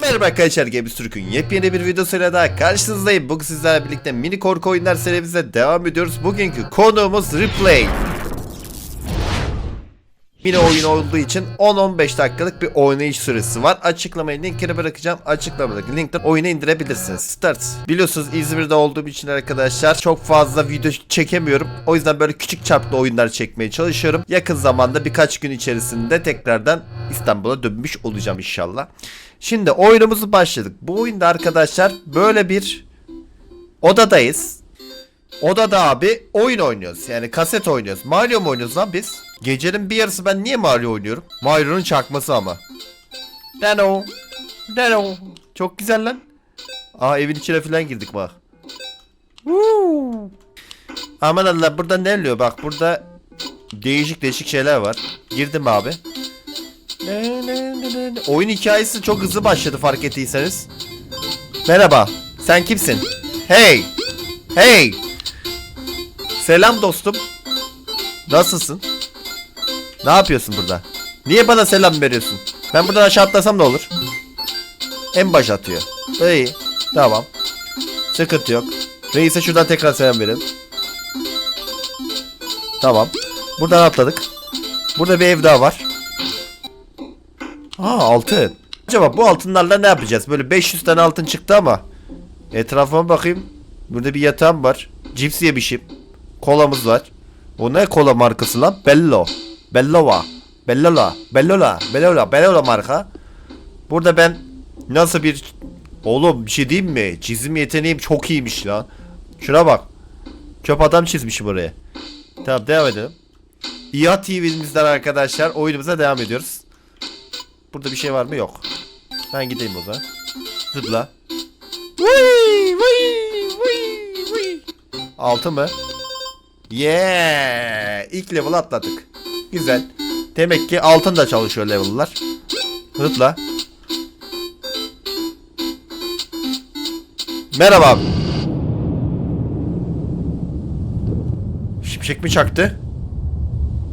Merhaba arkadaşlar Games Türk'ün yepyeni bir videosuyla daha karşınızdayım. Bugün sizlerle birlikte mini korku oyunlar serimize devam ediyoruz. Bugünkü konuğumuz Replay. Mini oyun olduğu için 10-15 dakikalık bir oynayış süresi var. Açıklamayı linkini bırakacağım. Açıklamadaki linkten oyunu indirebilirsiniz. Start. Biliyorsunuz İzmir'de olduğum için arkadaşlar çok fazla video çekemiyorum. O yüzden böyle küçük çaplı oyunlar çekmeye çalışıyorum. Yakın zamanda birkaç gün içerisinde tekrardan İstanbul'a dönmüş olacağım inşallah. Şimdi oyunumuzu başladık. Bu oyunda arkadaşlar böyle bir odadayız. Odada abi oyun oynuyoruz. Yani kaset oynuyoruz. Mario mu oynuyoruz lan biz? Gecenin bir yarısı ben niye Mario oynuyorum? Mario'nun çakması ama. Dano. Dano. Çok güzel lan. Aa evin içine falan girdik bak. Woo. Aman Allah burada ne oluyor bak burada değişik değişik şeyler var. Girdim abi. Oyun hikayesi çok hızlı başladı fark ettiyseniz. Merhaba. Sen kimsin? Hey. Hey. Selam dostum. Nasılsın? Ne yapıyorsun burada? Niye bana selam veriyorsun? Ben buradan aşağı atlasam ne olur? En baş atıyor. İyi. Tamam. Sıkıntı yok. Reis'e şuradan tekrar selam verin. Tamam. Buradan atladık. Burada bir ev daha var. Aa altın. Acaba bu altınlarla ne yapacağız? Böyle 500 tane altın çıktı ama. Etrafıma bakayım. Burada bir yatağım var. Cips yemişim. Kolamız var. O ne kola markası lan? Bello. Bellova. Bellola. Bellola. Bellola. Bellola marka. Burada ben nasıl bir... Oğlum bir şey diyeyim mi? Çizim yeteneğim çok iyiymiş lan. Şuna bak. Çöp adam çizmişim oraya. Tamam devam edelim. İHA TV'mizden arkadaşlar oyunumuza devam ediyoruz. Burada bir şey var mı? Yok. Ben gideyim o zaman. Zıpla. Vıy, vıy, vıy, vıy. Altı mı? Yeah! İlk level atladık. Güzel. Demek ki altın da çalışıyor level'lar. Zıpla. Merhaba. abi. Şimşek mi çaktı?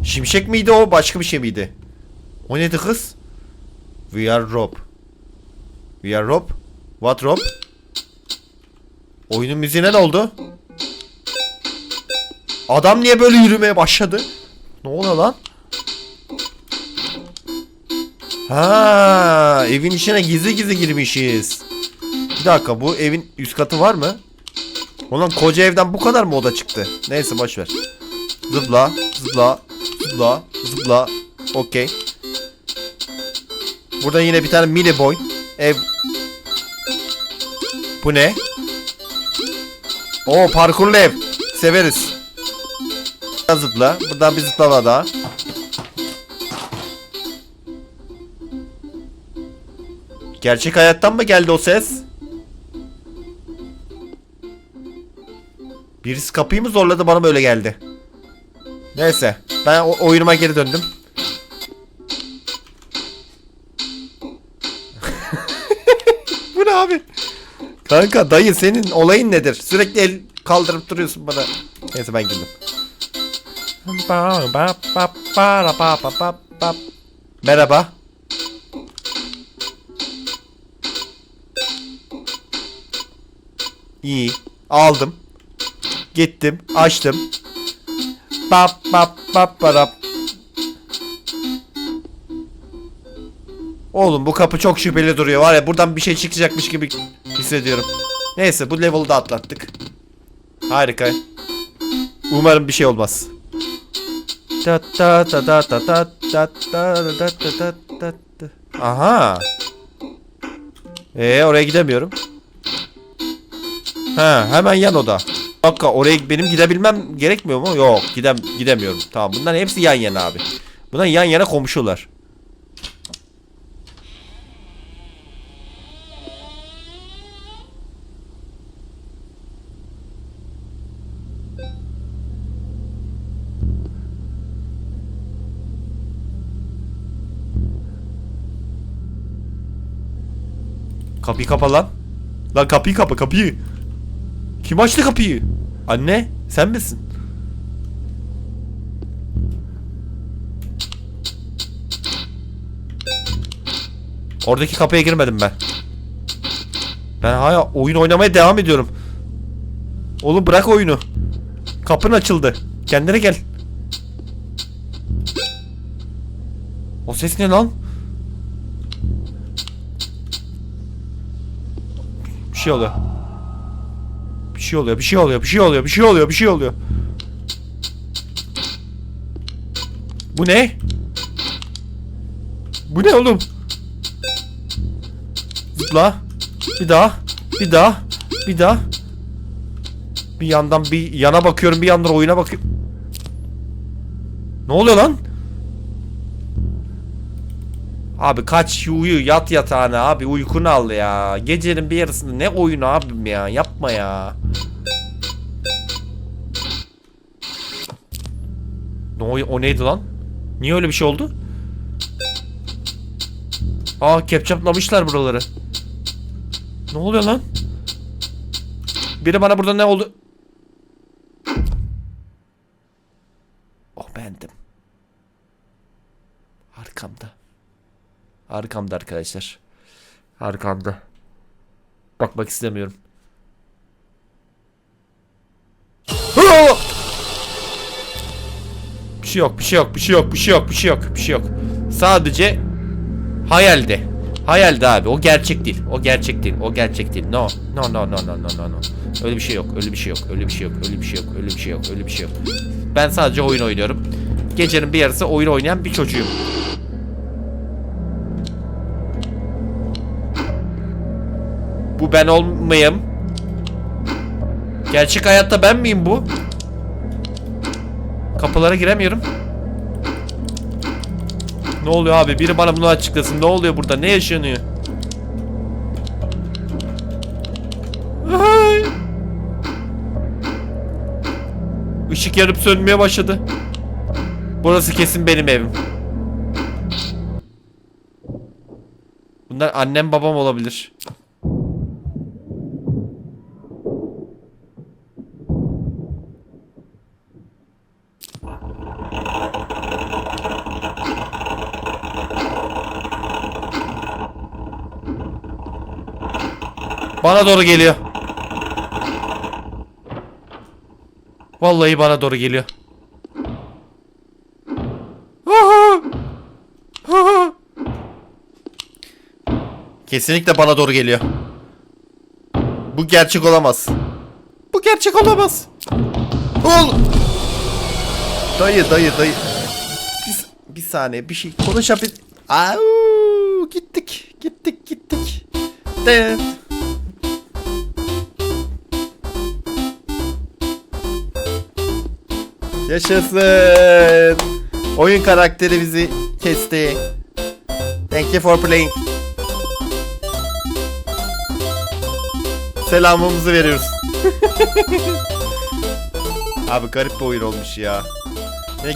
Şimşek miydi o başka bir şey miydi? O neydi kız? We are Rob. We are Rob. What Rob? Oyunun müziğine ne oldu? Adam niye böyle yürümeye başladı? Ne oluyor lan? Ha, evin içine gizli gizli girmişiz. Bir dakika bu evin üst katı var mı? Ulan koca evden bu kadar mı oda çıktı? Neyse boş ver. Zıpla, zıpla, zıpla, zıpla. Okey. Burada yine bir tane mini boy. Ev. Bu ne? Oo parkurlu ev. Severiz. Zıpla. Buradan bir zıplama daha. Gerçek hayattan mı geldi o ses? Birisi kapıyı mı zorladı bana böyle geldi. Neyse. Ben o- oyunuma geri döndüm. Bu ne abi? Kanka dayı senin olayın nedir? Sürekli el kaldırıp duruyorsun bana. Neyse ben girdim. Merhaba. İyi. Aldım. Gittim. Açtım. Bap bap bap barap. Oğlum bu kapı çok şüpheli duruyor. Var ya buradan bir şey çıkacakmış gibi hissediyorum. Neyse bu level'ı da atlattık. Harika. Umarım bir şey olmaz. Aha. Ee oraya gidemiyorum. Ha hemen yan oda. Bir dakika oraya benim gidebilmem gerekmiyor mu? Yok gidem gidemiyorum. Tamam bunların hepsi yan yana abi. Bunlar yan yana komşular. Kapıyı kapa lan. Lan kapıyı kapa kapıyı. Kim açtı kapıyı? Anne sen misin? Oradaki kapıya girmedim ben. Ben hala oyun oynamaya devam ediyorum. Oğlum bırak oyunu. Kapın açıldı. Kendine gel. O ses ne lan? Bir şey oluyor. Şey oluyor, bir şey oluyor, bir şey oluyor, bir şey oluyor, bir şey oluyor. Bu ne? Bu ne oğlum? Zıpla. Bir daha. Bir daha. Bir daha. Bir yandan bir yana bakıyorum bir yandan oyuna bakıyorum. Ne oluyor lan? Abi kaç uyu yat yatağına abi uykunu al ya. Gecenin bir yarısında ne oyunu abim ya yapma ya. Ne o, o neydi lan? Niye öyle bir şey oldu? Aa kepçaplamışlar buraları. Ne oluyor lan? Biri bana burada ne oldu? Oh bendim. Arkamda. Arkamda arkadaşlar. Arkamda. Bakmak istemiyorum. Bir şey yok, bir şey yok, bir şey yok, bir şey yok, bir şey yok, bir şey yok. Sadece hayalde. Hayalde abi. O gerçek değil. O gerçek değil. O gerçek değil. No. No no no no no no no. Öyle bir şey yok. Öyle bir şey yok. Öyle bir şey yok. Öyle bir şey yok. Öyle bir şey yok. Öyle bir şey yok. Ben sadece oyun oynuyorum. Gecenin bir yarısı oyun oynayan bir çocuğum. Bu ben olmayayım. Gerçek hayatta ben miyim bu? Kapılara giremiyorum. Ne oluyor abi? Biri bana bunu açıklasın. Ne oluyor burada? Ne yaşanıyor? Işık yanıp sönmeye başladı. Burası kesin benim evim. Bunlar annem babam olabilir. Bana doğru geliyor. Vallahi bana doğru geliyor. Kesinlikle bana doğru geliyor. Bu gerçek olamaz. Bu gerçek olamaz. Ol. Dayı dayı dayı. Bir, bir saniye bir şey konuşabil... Au, gittik gittik gittik. De. Yaşasın. Oyun karakteri bizi kesti. Thank you for playing. Selamımızı veriyoruz. Abi garip bir oyun olmuş ya.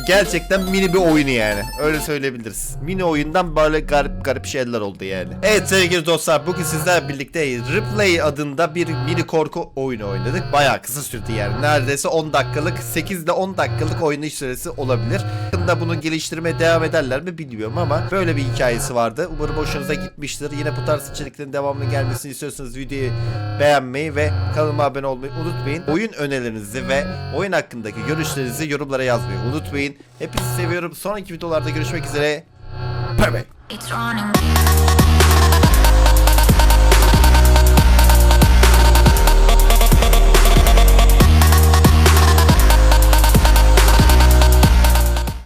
Gerçekten mini bir oyunu yani. Öyle söyleyebiliriz. Mini oyundan böyle garip garip şeyler oldu yani. Evet sevgili dostlar bugün sizlerle birlikte Replay adında bir mini korku oyunu oynadık. Bayağı kısa sürdü yani. Neredeyse 10 dakikalık 8 ile 10 dakikalık oynayış süresi olabilir. Yakında bunu geliştirmeye devam ederler mi bilmiyorum ama böyle bir hikayesi vardı. Umarım hoşunuza gitmiştir. Yine bu tarz içeriklerin devamının gelmesini istiyorsanız videoyu beğenmeyi ve kanalıma abone olmayı unutmayın. Oyun önerilerinizi ve oyun hakkındaki görüşlerinizi yorumlara yazmayı unutmayın. Hepinizi seviyorum. Sonraki videolarda görüşmek üzere. Bye bye.